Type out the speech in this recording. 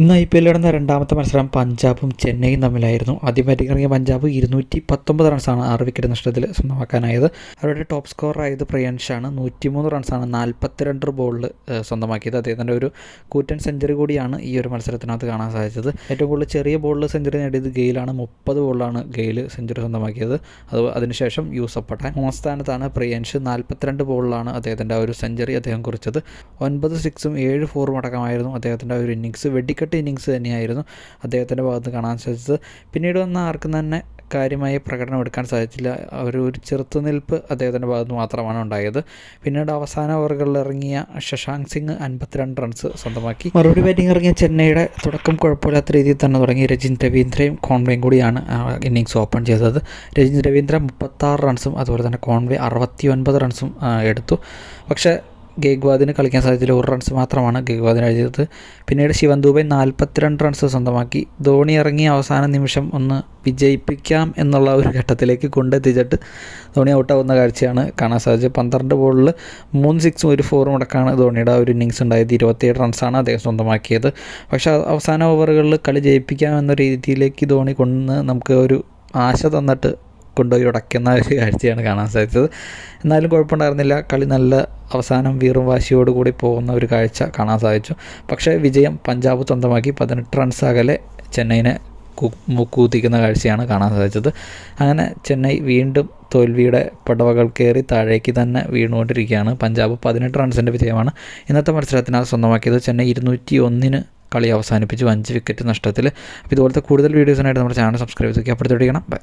ഇന്ന് I P എല്ലിൽ നടന്ന രണ്ടാമത്തെ മത്സരം പഞ്ചാബും ചെന്നൈയും തമ്മിലായിരുന്നു. ആദ്യം ബാറ്റിംഗ് ഇറങ്ങിയ പഞ്ചാബ് ഇരുന്നൂറ്റി പത്തൊമ്പത് റൺസാണ് ആറ് വിക്കറ്റ് നഷ്ടത്തിൽ സ്വന്തമാക്കാനായത്. അവരുടെ ടോപ്പ് സ്കോർ ആയത് പ്രിയൻഷാണ്. നൂറ്റിമൂന്ന് റൺസാണ് നാൽപ്പത്തിരണ്ട് ബോളിൽ സ്വന്തമാക്കിയത്. അദ്ദേഹത്തിന്റെ ഒരു കൂറ്റൻ സെഞ്ചറി കൂടിയാണ് ഈ ഒരു മത്സരത്തിനകത്ത് കാണാൻ സാധിച്ചത്. ഏറ്റവും കൂടുതൽ ചെറിയ ബോളിൽ സെഞ്ചറി നേടിയത് ഗെയിലാണ്. മുപ്പത് ബോളിലാണ് ഗെയിൽ സെഞ്ചറി സ്വന്തമാക്കിയത്. അത് അതിനുശേഷം യൂസഫ് പട്ടാൻ. മൂന്നാം സ്ഥാനത്താണ് പ്രിയൻഷ്. നാൽപ്പത്തിരണ്ട് ബോളിലാണ് അദ്ദേഹത്തിന്റെ ആ ഒരു സെഞ്ചറി അദ്ദേഹം കുറിച്ചത്. ഒൻപത് സിക്സും ഏഴ് ഫോറും അടക്കമായിരുന്നു അദ്ദേഹത്തിന്റെ ആ ഒരു ഇന്നിങ്സ് വെടിക്കെട്ട് ഇന്നിങ്സ് തന്നെയായിരുന്നു അദ്ദേഹത്തിന്റെ ഭാഗത്ത് കാണാൻ സാധിച്ചത്. പിന്നീട് വന്ന ആർക്കും തന്നെ കാര്യമായ പ്രകടനം എടുക്കാൻ സാധിച്ചില്ല. അവർ ഒരു ചെറുത്തുനിൽപ്പ് അദ്ദേഹത്തിന്റെ ഭാഗത്ത് മാത്രമാണ് ഉണ്ടായത്. പിന്നീട് അവസാന ഓവറുകളിൽ ഇറങ്ങിയ ശശാങ്ക് സിംഗ് അൻപത്തിരണ്ട് റൺസ് സ്വന്തമാക്കി. മറുപടി ബാറ്റിംഗ് ഇറങ്ങിയ ചെന്നൈയുടെ തുടക്കം കുഴപ്പമില്ലാത്ത രീതിയിൽ തന്നെ തുടങ്ങി. രജിൻ രവീന്ദ്രയും കോൺവേയും കൂടിയാണ് ഇന്നിങ്സ് ഓപ്പൺ ചെയ്തത്. രജിൻ രവീന്ദ്ര മുപ്പത്താറ് റൺസും അതുപോലെ തന്നെ കോൺവേ അറുപത്തി ഒൻപത് റൺസും എടുത്തു. പക്ഷേ ഗേഗ്വാദിന് കളിക്കാൻ സാധിച്ചില്ല. ഒരു റൺസ് മാത്രമാണ് ഗേഗ്വാദിന് എഴുതിയത്. പിന്നീട് ശിവൻ ദൂബൈ നാൽപ്പത്തിരണ്ട് റൺസ് സ്വന്തമാക്കി. ധോണി ഇറങ്ങി അവസാന നിമിഷം ഒന്ന് വിജയിപ്പിക്കാം എന്നുള്ള ഒരു ഘട്ടത്തിലേക്ക് കൊണ്ടെത്തിച്ചിട്ട് ധോണി ഔട്ടാവുന്ന കാഴ്ചയാണ് കാണാൻ സാധിച്ചത്. പന്ത്രണ്ട് ബോളിൽ മൂന്ന് സിക്സും ഒരു ഫോറും അടക്കമാണ് ധോണിയുടെ ഒരു ഇന്നിങ്സ് ഉണ്ടായത്. ഇരുപത്തിയേഴ് റൺസാണ് അദ്ദേഹം സ്വന്തമാക്കിയത്. പക്ഷേ അവസാന ഓവറുകളിൽ കളി ജയിപ്പിക്കാം എന്ന രീതിയിലേക്ക് ധോണി കൊണ്ട് നമുക്ക് ഒരു ആശ തന്നിട്ട് കൊണ്ടുപോയി ഉടയ്ക്കുന്ന ഒരു കാഴ്ചയാണ് കാണാൻ സാധിച്ചത്. എന്നാലും കുഴപ്പമുണ്ടായിരുന്നില്ല. കളി നല്ല അവസാനം വീറും വാശിയോടുകൂടി പോകുന്ന ഒരു കാഴ്ച കാണാൻ സാധിച്ചു. പക്ഷേ വിജയം പഞ്ചാബ് സ്വന്തമാക്കി. പതിനെട്ട് റൺസ് അകലെ ചെന്നൈനെ കൂത്തിക്കുന്ന കാഴ്ചയാണ് കാണാൻ സാധിച്ചത്. അങ്ങനെ ചെന്നൈ വീണ്ടും തോൽവിയുടെ പടവകൾ കയറി താഴേക്ക് തന്നെ വീണുകൊണ്ടിരിക്കുകയാണ്. പഞ്ചാബ് പതിനെട്ട് റൺസിന്റെ വിജയമാണ് ഇന്നത്തെ മത്സരത്തിനകത്ത് സ്വന്തമാക്കിയത്. ചെന്നൈ ഇരുന്നൂറ്റി ഒന്നിന് കളി അവസാനിപ്പിച്ചു. അഞ്ച് വിക്കറ്റ് നഷ്ടത്തിൽ അപ്പോൾ ഇതുപോലത്തെ കൂടുതൽ വീഡിയോസിനായിട്ട് നമ്മുടെ ചാനൽ സബ്സ്ക്രൈബ് ചെയ്ത് അപ്പോഴത്തേക്കണം ബൈ